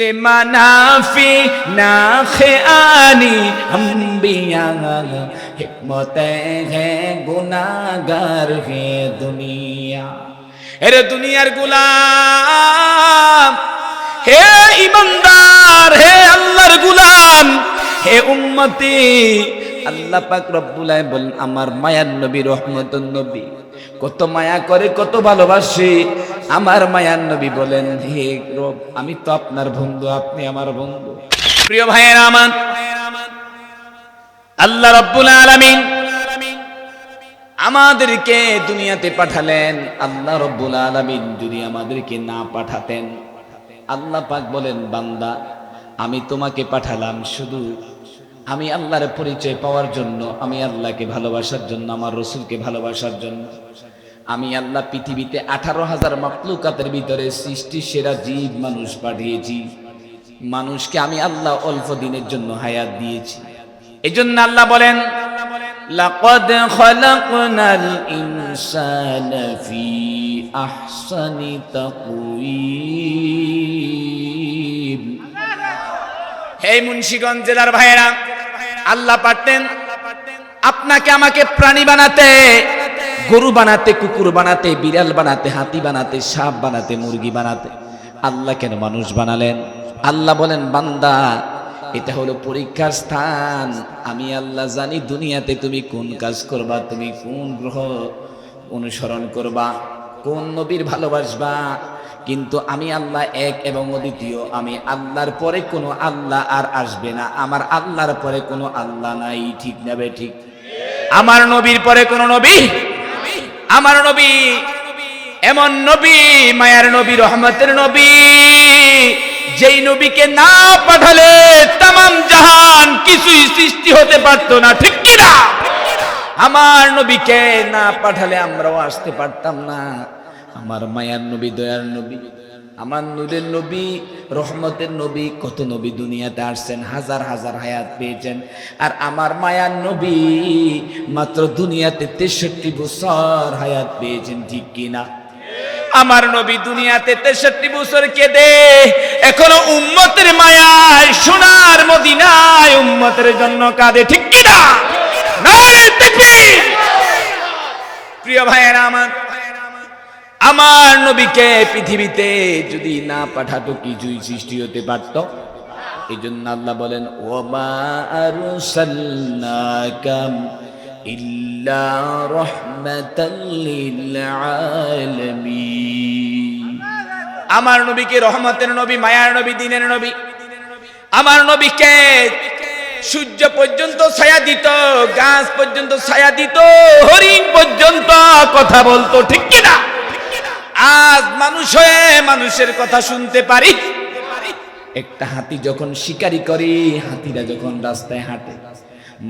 লিমানাফি না খেয়ানি আম্বিয়া, হিকমতে হে গুনাগার হে দুনিয়া। এরে দুনিয়ার গুলাম, হে ইমানদার হে আল্লাহর গুলাম, হে উম্মতি, আল্লাহ পাক রব্বুল আলামিন বলেন, আমার মায়ার নবী রহমতুন নবী। কত মায়া করে, কত ভালোবাসি। আমার মায়ার নবী বলেন, হে রব, আমি তো আপনার বন্ধু, আপনি আমার বন্ধু। প্রিয় ভাইয়ের আমার, আল্লাহ রব্বুল আলামিন আমাদেরকে দুনিয়াতে পাঠালেন। আল্লাহ রব্বুল আলামিন যদি আমাদেরকে না পাঠাতেন, আল্লাহ পাক বলেন, বান্দা, আমি তোমাকে পাঠালাম শুধু আমি আল্লাহর পরিচয় পাওয়ার জন্য, আমি আল্লাহকে ভালোবাসার জন্য, আমার রসুলকে ভালোবাসার জন্য। আমি আল্লাহ পৃথিবীতে আঠারো হাজার মাকলুকাতের ভিতরে সৃষ্টি সেরা জীব মানুষ পাঠিয়েছি। মানুষকে আমি আল্লাহ অল্প দিনের জন্য হায়াত দিয়েছি। এই জন্য আল্লাহ বলেন আহসানি তাকওয়িম। হে মুন্সিগঞ্জ জেলার ভাইয়েরা, আল্লাহ পারতেন, আপনাকে আমাকে প্রাণী বানাতে গরু বানাতে, কুকুর বানাতে, বিড়াল বানাতে, হাতি বানাতে, সাপ বানাতে, মুরগি বানাতে। আল্লাহ কেন মানুষ বানালেন? আল্লাহ বলেন, বান্দা, এটা হলো পরীক্ষার স্থান। আমি আল্লাহ জানি দুনিয়াতে তুমি কোন কাজ করবা, তুমি কোন গ্রহ অনুসরণ করবা, কোন নবীর ভালোবাসবা। কিন্তু আমি আল্লাহ এক এবং অদ্বিতীয়। আমি আল্লাহর পরে কোনো আল্লাহ আর আসবে না। আমার আল্লাহর পরে কোনো আল্লাহ নাই। ঠিক নেবে ঠিক? আমার নবীর পরে কোনো নবী আমার নবী, এমন নবী, মায়ার নবী, রহমতের নবী, যেই নবীকে না পাঠালে তামাম জাহান কিছুই সৃষ্টি হতে পারতো না, ঠিক কিনা আমার নবীকে না পাঠালে আমরাও আসতে পারতাম না। আমার মায়ার নবী, দয়ার নবী, আমার নূরের নবী রহমতের নবী, কত নবী দুনিয়াতে আসছেন, হাজার হাজার হায়াত পেয়েছেন। আর আমার মায়ার নবী মাত্র দুনিয়াতে তেষট্টি বছর হায়াত পেয়েছেন, ঠিক কিনা আমার নবী দুনিয়াতে তেষট্টি বছর কেঁদে, এখনও উম্মতের মায়ায়, সোনার মদিনায় উম্মতের জন্য কাঁদে, ঠিক কিনা! প্রিয় ভাইয়েরা আমার আমার নবীকে পৃথিবীতে যদি না পাঠাতো, কিছুই সৃষ্টি হতে পারত। এই জন্য আল্লাহ বলেন ইল্লা আমার নবীকে রহমতের নবী, মায়ার নবী, দিনের নবী। আমার নবীকে সূর্য পর্যন্ত ছায়া দিত, গাছ পর্যন্ত ছায়া দিত, হরিণ পর্যন্ত কথা বলতো, ঠিক কিনা? আজ মানুষ হয়ে মানুষের কথা শুনতে পারি। একটা হাতি যখন শিকারি করে, হাতিরা যখন রাস্তায় হাঁটে,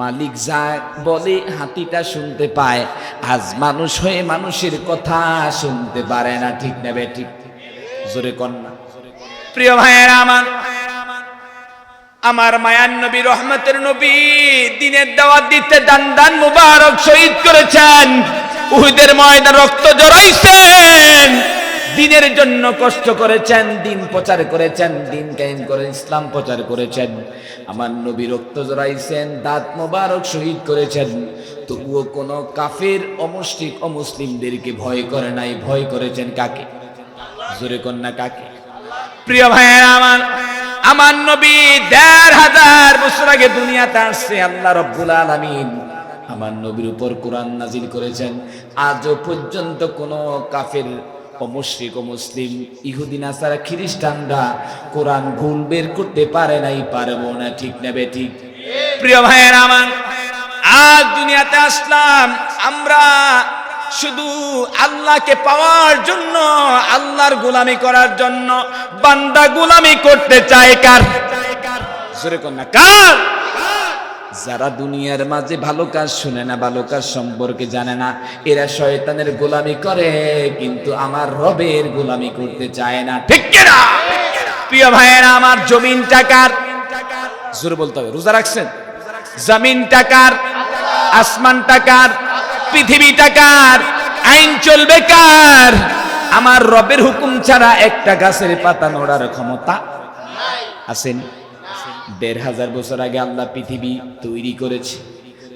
মালিক যা বলে হাতিটা শুনতে পায়। আজ মানুষ হয়ে মানুষের কথা শুনতে পারে না, ঠিক নেবে ঠিক। জোরে কন্যা প্রিয় ভাইয়েরা আমার আমার মায়ার নবী, রহমতের নবী, দিনের দাওয়াত দিতে দান দান মুবারক শহীদ করেছেন। উহুদের ময়দান রক্ত জড়াইছেন। দিনের জন্য কষ্ট করেছেন, দিন প্রচার করেছেন, দিন কায়েম করে ইসলাম প্রচার করেছেন। আমার নবী রক্ত জড়াইছেন, দাঁত মোবারক শহীদ করেছেন। তবুও কোন কাফের অমুসলিম অমুসলিমদেরকে ভয় করে নাই, ভয় করেছেন কাকে? জোরে কন্যা, কাকে? প্রিয় ভাইয়েরা, আমার আমার নবী দেড় হাজার বছর আগে দুনিয়াতে আসছে, আল্লাহ রব্বুল আলামিন। আমার নবীর উপর কোরআন নাজিল করেছেন। আজও পর্যন্ত কোনো কাফের অমুশরিক ও মুসলিম ইহুদিন আসারা খ্রিস্টানরা কোরআন ভুল বের করতে পারে নাই, পারব না, ঠিক নেবে ঠিক। প্রিয় ভাইয়েরা আমার, আজ দুনিয়াতে আসলাম আমরা শুধু আল্লাহকে পাওয়ার জন্য, আল্লাহর গোলামি করার জন্য। বান্দা গোলামি করতে চায় কার? জোরে না কার? যারা দুনিয়ার মাঝে ভালো কাজ শুনে না, ভালো কাজ সম্পর্কে জানে না, এরা শয়তানের গোলামি করে, কিন্তু আমার রবের গোলামি করতে চায় না। ঠিক কিনা? প্রিয় ভাইয়েরা, আমার জমিন টাকার জোরে বলতে হবে, রোজা রাখছেন? জমিন টাকার আসমান টাকার পৃথিবী টাকার আইন চলবে কার? আমার রবের হুকুম ছাড়া একটা গাছের পাতা নড়ার ক্ষমতা আছেন দেড় হাজার বছর আগে আল্লাহ পৃথিবী তৈরি করেছে।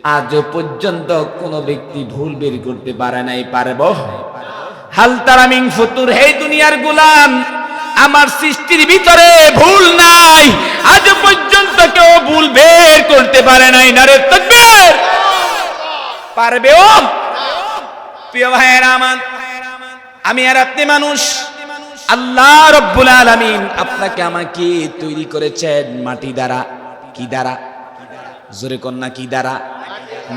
আজও পর্যন্ত কোনো ব্যক্তি ভুল বের করতে পারে নাই, পারব? হাল তারামিং ফতুর, হে দুনিয়ার গুলাম, আমার সৃষ্টির ভিতরে ভুল নাই। আজ পর্যন্ত কেউ ভুল বের করতে পারে নাই। নারে তকবীর! পারবে ও প্রিয় ভাইয়েরা আমার, আমি আর আপনি মানুষ আল্লাহ রব্বুল আলামিন আপনাকে আমাকে তৈরি করেছেন মাটি দ্বারা। কি দ্বারা? জোরে কন্যা, কি দ্বারা?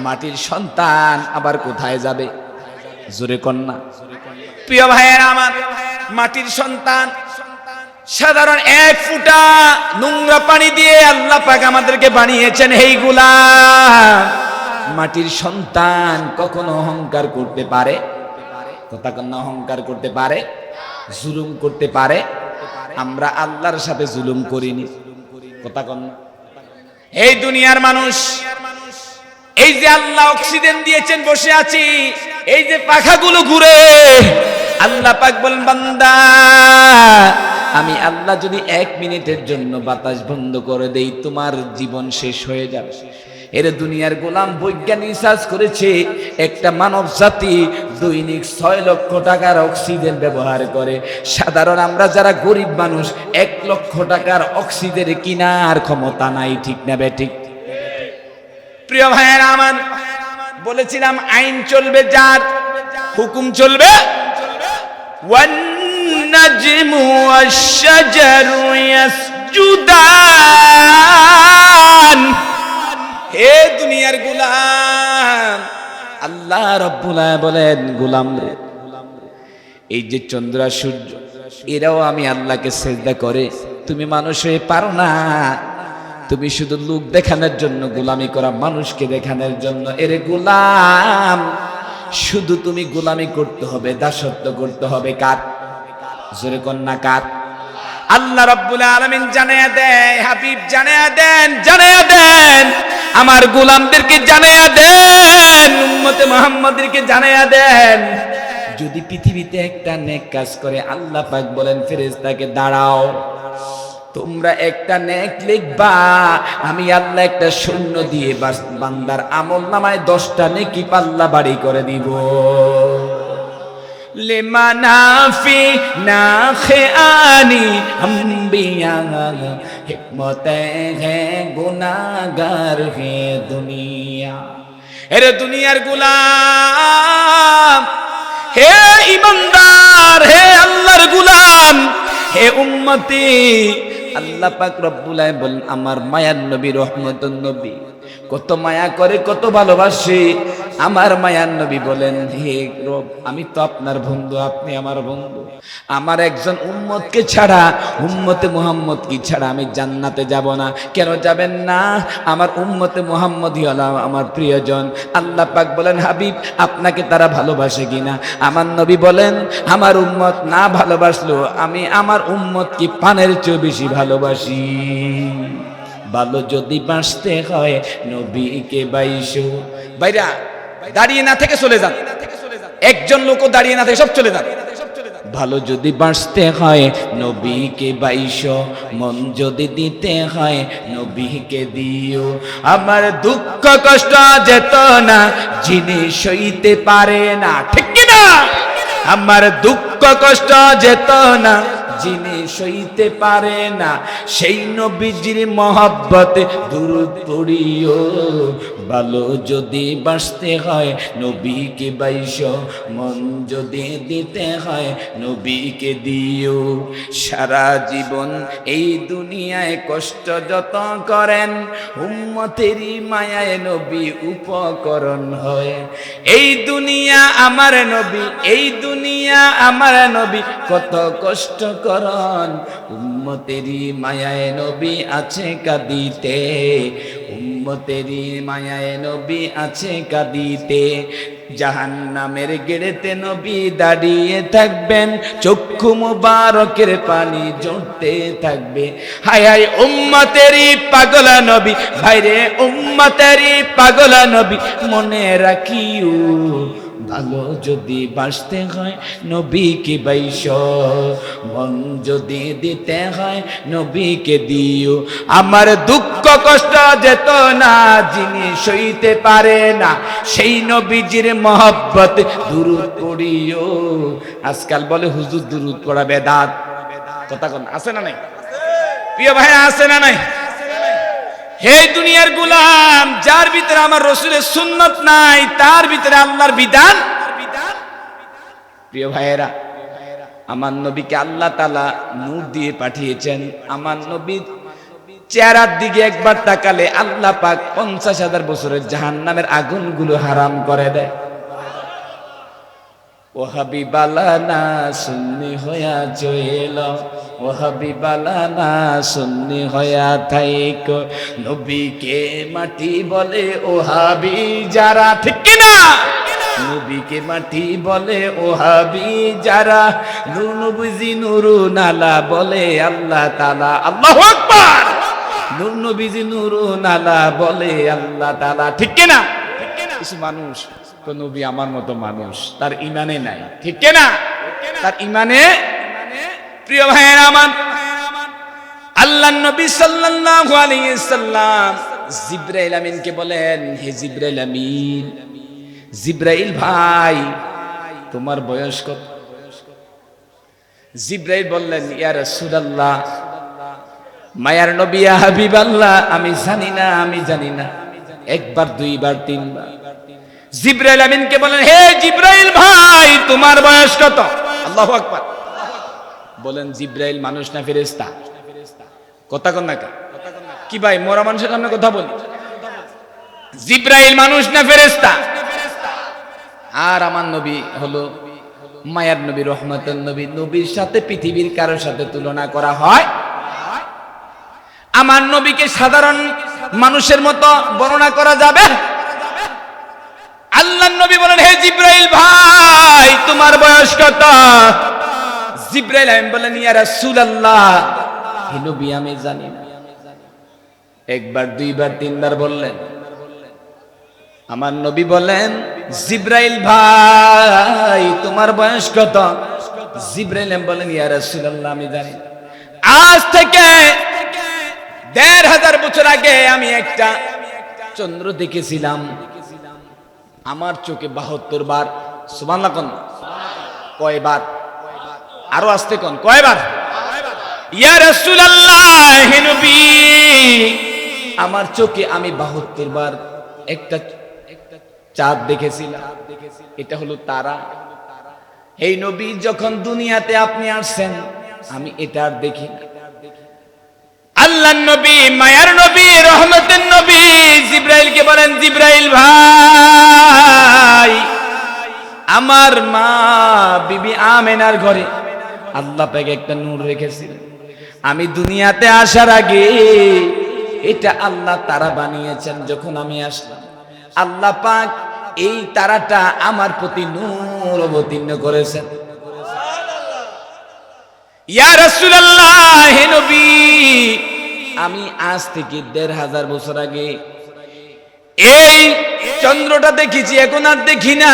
মাটির সন্তান আবার কোথায় যাবে? জোরে কন্যা। প্রিয় ভাইয়েরা আমার, মাটির সন্তান, সাধারণ এক ফুটা নোংরা পানি দিয়ে আল্লাহ পাক আমাদেরকে বানিয়েছেন এইগুলা মাটির সন্তান কখনো অহংকার করতে পারে? কথা কন্যা, অহংকার করতে পারে? জুলুম করতে পারে, আমরা আল্লাহর সাথে জুলুম করিনি। কথা কন্যা এই দুনিয়ার মানুষ, এই যে আল্লাহ অক্সিজেন দিয়েছেন, বসে আছি, এই যে পাখাগুলো ঘুরে, আল্লাহ পাক বলেন, বান্দা, আমি আল্লাহ যদি এক মিনিটের জন্য বাতাস বন্ধ করে দেই, তোমার জীবন শেষ হয়ে যাবে। এর দুনিয়ার গোলাম বৈজ্ঞানিক রিসার্চ করেছে একটা মানব জাতি দৈনিক ছয় লক্ষ টাকার অক্সিজেন ব্যবহার করে সাধারণ আমরা যারা গরিব মানুষ এক লক্ষ টাকার অক্সিজেন কেনার ক্ষমতা নাই ঠিক না বে ঠিক প্রিয় ভাইয়েরা আমার বলেছিলাম আইন চলবে যার হুকুম চলবে والنجم والشجر يسجدان হে দুনিয়ার গুলাম। আল্লাহ রব্বুল আলামিন বলেন, গুলাম রে, এই যে চন্দ্র সূর্য, এরাও আমি আল্লাহকে সেজদা করে। তুমি মানুষ হয়ে পারো না। তুমি শুধু লোক দেখানোর জন্য, গোলামি করা মানুষকে দেখানোর জন্য। এরে গোলাম, শুধু তুমি গোলামি করতে হবে, দাসত্ব করতে হবে। কার? জোরে কন্যা, কার? আল্লাহ রব্বুল আলামিন জানায়া দেয়, হাবিব জানায়া দেন জানায়া দেন। আমার গোলামদেরকে জানাইয়া দেন, উম্মতে মুহাম্মাদেরকে জানাইয়া দেন। যদি পৃথিবীতে একটা নেক কাজ করে, আল্লাহ পাক বলেন, ফেরেশতাকে দাঁড়াও। তোমরা একটা নেক লিখবা, আমি আল্লাহ একটা শূন্য দিয়ে বান্দার আমল নামায় দশটা নেকি পাল্লা বাড়ি করে দিব। লিমানাফি না খেয়ানি আম্বিয়া হিকমতে হে গুনাগার হে দুনিয়া। এরে দুনিয়ার গুলাম, হে ইমানদার, হে আল্লাহর গুলাম, হে উম্মতি। আল্লাহ পাক রব্বুল বলেন, আমার মায়ার নবী রহমতুন নবী। কত মায়া করে, কত ভালোবাসে। আমার মায়ার নবী বলেন, হে রব, আমি তো আপনার বন্ধু, আপনি আমার বন্ধু। আমার একজন উম্মতকে ছাড়া, উম্মতে মুহাম্মদ কি ছাড়া আমি জান্নাতে যাব না। কেন যাবেন না? আমার উম্মতে মুহাম্মদ হলো আমার প্রিয়জন। আল্লাহ পাক বলেন, হাবিব, আপনাকে তারা ভালোবাসে কিনা? আমার নবী বলেন, আমার উম্মত না ভালোবাসলো আমি আমার উম্মত কি পানের চেয়ে বেশি ভালোবাসি। ভালো যদি বাঁচতে হয়, নবীকে বাইশো বাইরা দাঁড়িয়ে না থেকে চলে যান। একজন লোকও দাঁড়িয়ে না থেকে সব চলে যান। ভালো যদি বাঁচতে হয়, নবীকে বাইশ মন যদি দিতে হয়, নবীকে দিও। আমার দুঃখ কষ্ট যেত না, যিনি সইতে পারে না। ঠিক না আমার দুঃখ কষ্ট যেত না যিনি সইতে পারে না। সেই নবীজির মহব্বতে দূর ভালো যদি বাঁচতে হয়, নবীকে বাইশ মন যদি দিতে হয়, নবীকে দিও। সারা জীবন এই দুনিয়ায় কষ্ট যত করেন, উম্মতেরই মায়ায় নবী উপকরণ হয়। এই দুনিয়া আমার নবী, এই দুনিয়া আমার নবী, কত কষ্ট করন। উম্মতেরই মায়ায় নবী আছে কাঁদিতে। উম্মতেরই মায়ায় নবী আছে কাঁদিতে। জাহান নামের গেড়েতে নবী দাঁড়িয়ে থাকবেন। চক্ষু মুবারকের পানি জড়তে থাকবে। হায় হায়, উম্মতেরই পাগলা নবী। ভাইরে, উম্মতেরই পাগলা নবী। মনে রাখিও ভালো যদি বাসতে হয় নবীকে বাইশ। মন যদি দিতে হয় নবীকে দিও। আমার দুঃখ কষ্ট যেত না, যিনি সইতে পারে না, সেই নবীজির মহব্বত দুরুদ পড়িও। আজকাল বলে হুজুর দুরুদ পড়া বেদাত। কথা কোন, আছে না নাই? প্রিয় ভাই আছে না নাই? হে দুনিয়ার গুলাম, যার ভিতরে আমার রসুলের সুন্নত নাই, তার ভিতরে আল্লাহর বিধান? প্রিয় ভাইয়েরা, আমার নবীকে আল্লাহ তালা নূর দিয়ে পাঠিয়েছেন। আমার নবী চেহারার দিকে একবার তাকালে আল্লাহ পাক পঞ্চাশ হাজার বছরের জাহান নামের আগুনগুলো হারাম করে দেয়। ও হাবিবালানা সুন্নি হয়া চয়েল ও হাবিবালানা সুন্নি হয়া থাইক। নবীকে মাটি বলে ও হাবি যারা, ঠিক কিনা নবীকে মাটি বলে ও হাবি যারা নূর নবীজি নুরু নালা বলে আল্লাহ তালা আল্লাহু আকবার! নূর নুরু নালা বলে আল্লাহ তালা ঠিক কিনা কিছু মানুষ তো নবী আমার মতো মানুষ। তার ইমানে নাই। ঠিক না তার ইমানে প্রিয় ভাইয়ের আমার, আল্লাহ নবী সাল্লাল্লাহু আলাইহি সাল্লাম জিব্রাইল আমিনকে বলেন, হে জিব্রাইল আমিন, জিব্রাইল ভাই, তোমার বয়স কত? জিব্রাইল বললেন, ইয়া রাসূলুল্লাহ, মায়ার নবী ইয়া হাবিবাল্লাহ, আমি জানি না, আমি জানি না। একবার, দুইবার, তিনবার। জিব্রাইল আমিনকে বলেন, হে জিব্রাইল ভাই, তোমার বয়স কত? আল্লাহু আকবার। বলেন, জিব্রাইল মানুষ না ফেরেশতা? কথা কন না কে? ভাই, মোরা মানুষের সামনে কথা বলি? জিব্রাইল মানুষ না ফেরেশতা? আর আমার নবী হলো মায়ার নবী, রহমতের নবী। নবীর সাথে পৃথিবীর কারোর সাথে তুলনা করা হয়? আমার নবীকে সাধারণ মানুষের মতো বর্ণনা করা যাবে? আল্লাহ নবী বলেন, হে জিব্রাইল ভাই, তোমার বয়স কত? জিব্রাইল আমি বলেন ইয়া রাসূলুল্লাহ। হে নবী, আমি জানি না। একবার, দুইবার, তিনবার বললেন। আমার নবী বলেন, জিব্রাইল ভাই, তোমার বয়স কত? জিব্রাইল বলেন ইয়া রাসূলুল্লাহ, আমি জানি আজ থেকে দেড় হাজার বছর আগে আমি একটা চন্দ্র দেখেছিলাম। আমার চোখে বাহাত্তর বার সুবান্লা কন। কয়বার আরও আসতে কন। কয়বার আমার চোখে আমি বাহাত্তর বার একটা চাঁদ দেখেছিলাম। এটা হলো তারা। এই নবী যখন দুনিয়াতে আপনি আসছেন, আমি এটা আর দেখি না। আল্লাহ নবী, মায়ার নবী, রহমতের নবী। জিব্রাইলকে বলেন, জিব্রাইল ভাই, আমার মা, বিবি আমেনার ঘরে আল্লাহ পাকে একটা নূর রেখেছিলেন। আমি দুনিয়াতে আসার আগে এটা আল্লাহ তারা বানিয়েছেন যখন আমি আসলাম। আল্লাহ পাক এই তারাটা আমার প্রতি নূর অবতীর্ণ করেছেন। ইয়া রাসূলুল্লাহ, হে নবী আমি আজ থেকে দেড় হাজার বছর আগে এই চন্দ্রটা দেখেছি এখন আর দেখি না।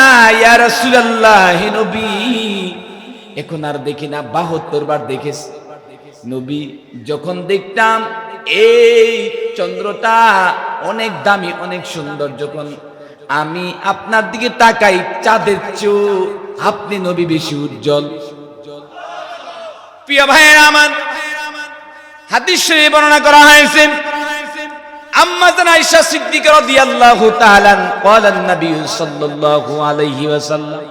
নবী। এখন আর দেখি না বাহাত্তর বার দেখেছি। নবী যখন দেখতাম এই চন্দ্রটা অনেক দামি অনেক সুন্দর যখন আমি আপনার দিকে তাকাই চাঁদের চো আপনি নবী বেশি উজ্জ্বল। প্রিয় ভাইয়ের আমার হাদিস শরীফে বর্ণনা করা হয়েছে আম্মা জান আয়েশা সিদ্দিকা রাদিয়াল্লাহু তাআলা قال النبي صلى الله عليه وسلم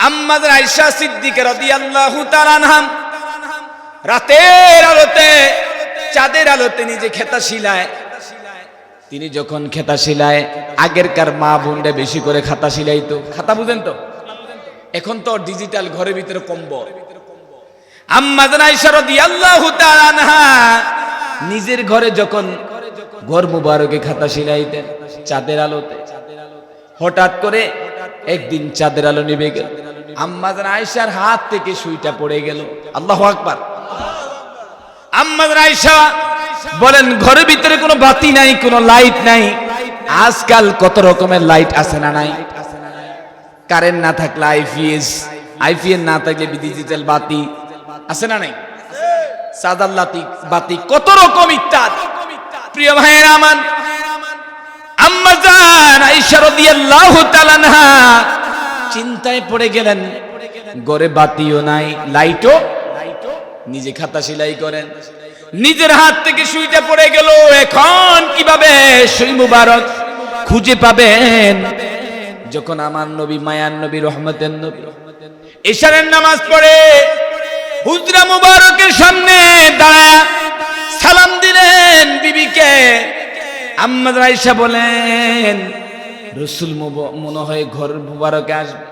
আম্মা জান আয়েশা সিদ্দিকা রাদিয়াল্লাহু তাআলা আনহা রাতের আলোতে চাঁদের আলোতে নিজে খেতা শিলায় তিনি যখন খেতা শিলায় আগেরকার মা বোনরা বেশি করে খাতা শিলাইতো খাতা বুঝেন তো এখন তো ডিজিটাল ঘরের ভিতরে কম্বল নিজের ঘরে যখন ঘর মুবারকে খাতা শিলাইতেন চাঁদের আলোতে, হঠাৎ করে একদিন চাঁদের আলো নিভে গেল। আম্মাজান আয়েশার হাত থেকে সুইটা পড়ে গেল। আল্লাহ আকবার। বলেন, ঘরের ভিতরে কোনো বাতি নাই, কোনো লাইট নাই। আজকাল কত রকমের লাইট আছে না নাই? কারেন্ট না থাকলে আইপিএস আইপিএস না থাকলে ডিজিটাল বাতি আছে না নাই? সাদার লাতি, বাতি, কত রকম ইত্যাদি। প্রিয় ভাইয়ের আমার, আম্মা জান আয়েশা রাদিয়াল্লাহু তাআলা আনহা চিন্তায় পড়ে গেলেন, ঘরে বাতিও নাই, লাইটও, নিজে খাতা সেলাই করেন। নিজের হাত থেকে সুইটা পড়ে গেল, এখন কীভাবে সুই মুবারক খুঁজে পাবেন? যখন আমার নবী, মায়ার নবী, রহমতের নবী, এশারের নামাজ পড়ে হুজরা মুবারকের সামনে দাঁড়ায় সালাম দিলেন বিবিকে। আম্মা রাইসা বলেন, রসুল মনে হয় ঘর মুবারকে আসবে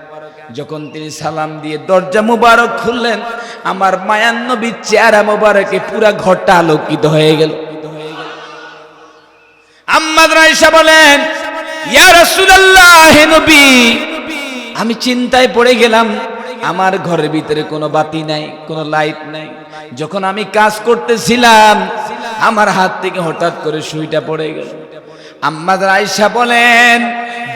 যখন তিনি সালাম দিয়ে দরজা মুবারক খুললেন, আমার মায়ান নবীর চেহারা মুবারকে পুরা ঘরটা আলোকিত হয়ে গেল। আম্মাদ রাইসা বলেন, ইয়া রাসূলুল্লাহ, হে নবী, আমি চিন্তায় পড়ে গেলাম আমার ঘরের ভিতরে কোনো বাতি নাই, কোনো লাইট নাই। যখন আমি কাজ করতেছিলাম, আমার হাত থেকে হঠাৎ করে সুইটা পড়ে গেল। আম্মাদ রাইসা বলেন,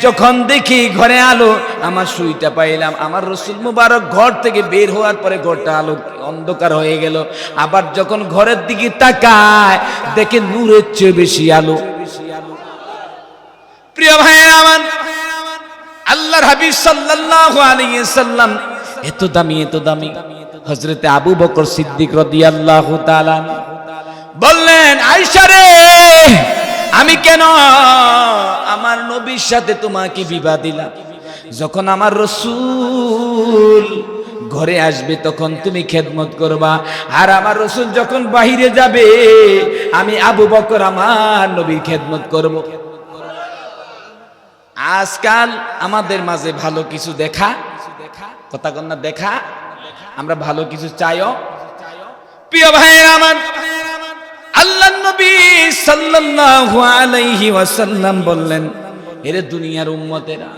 যখন দেখি ঘরে আলো, আমার সুইটা পাইলাম। আমার রসুল মুবারক ঘর থেকে বের হওয়ার পরে ঘরটা আলো, অন্ধকার হয়ে গেল। আবার যখন ঘরের দিকে তাকায়, দেখে নূরের চেয়ে বেশি আলো। প্রিয় ভাইয়ের আমার, আল্লাহর হাবিব সাল্লাল্লাহু আলাইহি সাল্লাম এত দামি এত দামি। হযরতে আবু বকর সিদ্দিক রাদিয়াল্লাহু তাআলা বললেন, আয়েশা রে, আমি কেন আমার নবীর সাথে তোমাকে বিবাহ দিলাম? যখন আমার রসুল ঘরে আসবে, তখন তুমি খেদমত করবা। আর আমার রসুল যখন বাহিরে যাবে, আমি আবু বকর আমার নবীর খেদমত করব। আজকাল আমাদের মাঝে ভালো কিছু দেখা কথা কন্যা দেখা। আমরা ভালো কিছু চাইও। প্রিয় ভাইয়ের আমার আল্লাহ নবী সাল্লাল্লাহু আলাইহি ওয়াসাল্লাম বললেন, এরে দুনিয়ার উম্মতেরা,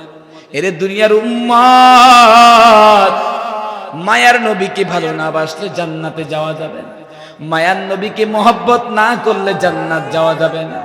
এরে দুনিয়ার উম্মত, মায়ার নবীকে ভালো না বাসলে জান্নাতে যাওয়া যাবে না। মায়ার নবীকে মহব্বত না করলে জান্নাত যাওয়া যাবে না।